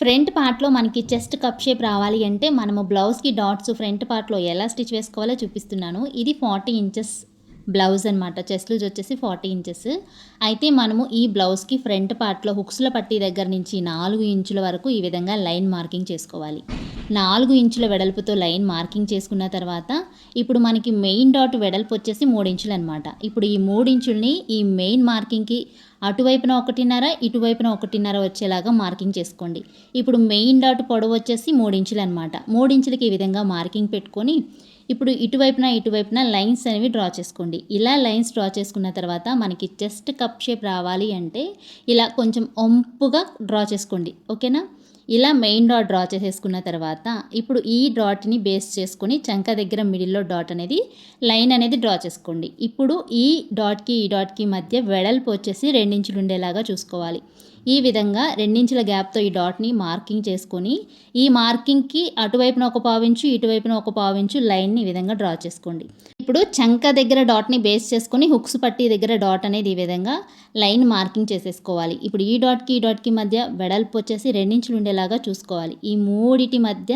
Front పార్ట్లో మనకి chest cup shape రావాలి అంటే మనము బ్లౌజ్కి డాట్స్ ఫ్రంట్ పార్ట్లో ఎలా స్టిచ్ వేసుకోవాలో చూపిస్తున్నాను. ఇది ఫార్టీ ఇంచెస్ బ్లౌజ్ అనమాట చెస్ట్ లూజ్ వచ్చేసి ఫార్టీ ఇంచెస్. అయితే మనము ఈ బ్లౌజ్కి ఫ్రంట్ పార్ట్లో హుక్స్ల పట్టీ దగ్గర నుంచి నాలుగు ఇంచుల వరకు ఈ విధంగా లైన్ మార్కింగ్ చేసుకోవాలి. నాలుగు ఇంచుల వెడల్పుతో లైన్ మార్కింగ్ చేసుకున్న తర్వాత ఇప్పుడు మనకి మెయిన్ డాట్ వెడల్పు వచ్చేసి మూడు ఇంచులు అనమాట ఇప్పుడు ఈ మూడు ఇంచుల్ని ఈ మెయిన్ మార్కింగ్కి అటువైపున ఒకటిన్నర ఇటువైపున ఒకటిన్నర వచ్చేలాగా మార్కింగ్ చేసుకోండి. ఇప్పుడు మెయిన్ డాట్ పొడవు వచ్చేసి మూడించులు అనమాట మూడించులకి ఈ విధంగా మార్కింగ్ పెట్టుకొని ఇప్పుడు ఇటువైపున ఇటువైపున లైన్స్ అనేవి డ్రా చేసుకోండి. ఇలా లైన్స్ డ్రా చేసుకున్న తర్వాత మనకి చెస్ట్ కప్ షేప్ రావాలి అంటే ఇలా కొంచెం ఒంపుగా డ్రా చేసుకోండి. ఓకేనా? ఇలా మెయిన్ డాట్ డ్రా చేసేసుకున్న తర్వాత ఇప్పుడు ఈ డాట్ని బేస్ చేసుకొని చంక దగ్గర మిడిల్లో డాట్ అనేది లైన్ అనేది డ్రా చేసుకోండి. ఇప్పుడు ఈ డాట్కి ఈ డాట్కి మధ్య వెడల్పు వచ్చేసి రెండించులు ఉండేలాగా చూసుకోవాలి. ఈ విధంగా రెండించుల గ్యాప్తో ఈ డాట్ని మార్కింగ్ చేసుకొని ఈ మార్కింగ్కి అటువైపున ఒక పావించు ఇటువైపున ఒక పావించు లైన్ని ఈ విధంగా డ్రా చేసుకోండి. ఇప్పుడు చంక దగ్గర డాట్ని బేస్ చేసుకొని హుక్స్ పట్టి దగ్గర డాట్ అనేది ఈ విధంగా లైన్ మార్కింగ్ చేసేసుకోవాలి. ఇప్పుడు ఈ డాట్కి ఈ డాట్కి మధ్య వెడల్పు వచ్చేసి రెండించులు ఉండేలాగా చూసుకోవాలి. ఈ మూడిటి మధ్య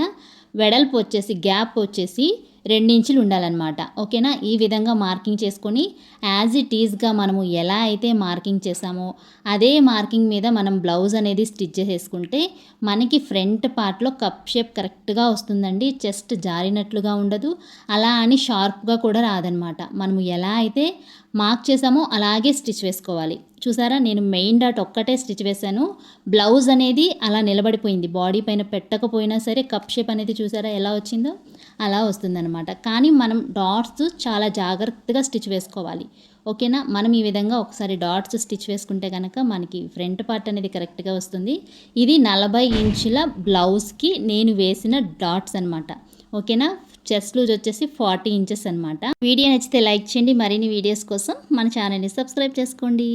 వెడల్పు వచ్చేసి గ్యాప్ వచ్చేసి రెండించులు ఉండాలన్నమాట. ఓకేనా? ఈ విధంగా మార్కింగ్ చేసుకొని యాజ్ ఇట్ ఈజ్గా మనము ఎలా అయితే మార్కింగ్ చేసామో అదే మార్కింగ్ మీద మనం బ్లౌజ్ అనేది స్టిచ్ చేసేసుకుంటే మనకి ఫ్రంట్ పార్ట్లో కప్ షేప్ కరెక్ట్గా వస్తుందండి. చెస్ట్ జారినట్లుగా ఉండదు. అలా అని షార్ప్గా కూడా రాదనమాట మనము ఎలా అయితే మార్క్ చేసామో అలాగే స్టిచ్ వేసుకోవాలి. చూసారా? నేను మెయిన్ డాట్ ఒక్కటే స్టిచ్ వేశాను. బ్లౌజ్ అనేది అలా నిలబడిపోయింది. బాడీ పైన పెట్టకపోయినా సరే కప్ షేప్ అనేది చూసారా ఎలా వచ్చిందో? అలా వస్తుందన్నమాట. కానీ మనం డాట్స్ చాలా జాగ్రత్తగా స్టిచ్ వేసుకోవాలి. ఓకేనా? మనం ఈ విధంగా ఒకసారి డాట్స్ స్టిచ్ వేసుకుంటే కనుక మనకి ఫ్రంట్ పార్ట్ అనేది కరెక్ట్గా వస్తుంది. ఇది నలభై ఇంచుల బ్లౌజ్కి నేను వేసిన డాట్స్ అనమాట ఓకేనా? చెస్ట్ లూజ్ వచ్చేసి ఫార్టీ ఇంచెస్ అనమాట వీడియో నచ్చితే లైక్ చేయండి. మరిన్ని వీడియోస్ కోసం మన ఛానల్ని సబ్స్క్రైబ్ చేసుకోండి.